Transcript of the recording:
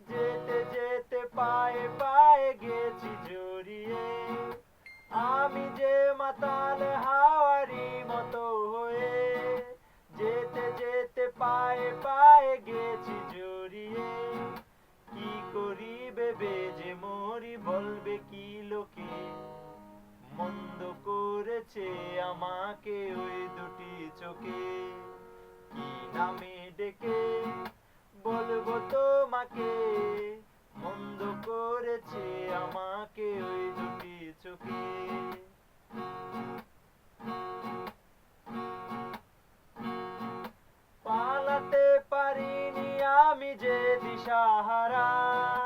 যেতে যেতে পায়ে পায়ে গেছি জড়িয়ে। আমি যে হাওয়ারি মতো হয়ে যেতে যেতে পায়ে পায়ে বলবে কি লোকে? মন্দ করেছে আমাকে ওই দুটি চোখে। কি নামে ডেকে বলব তোমাকে? মন্দ করেছে আমাকে ওই দুটি চোখে। পালাতে পারিনি আমি যে দিশাহারা।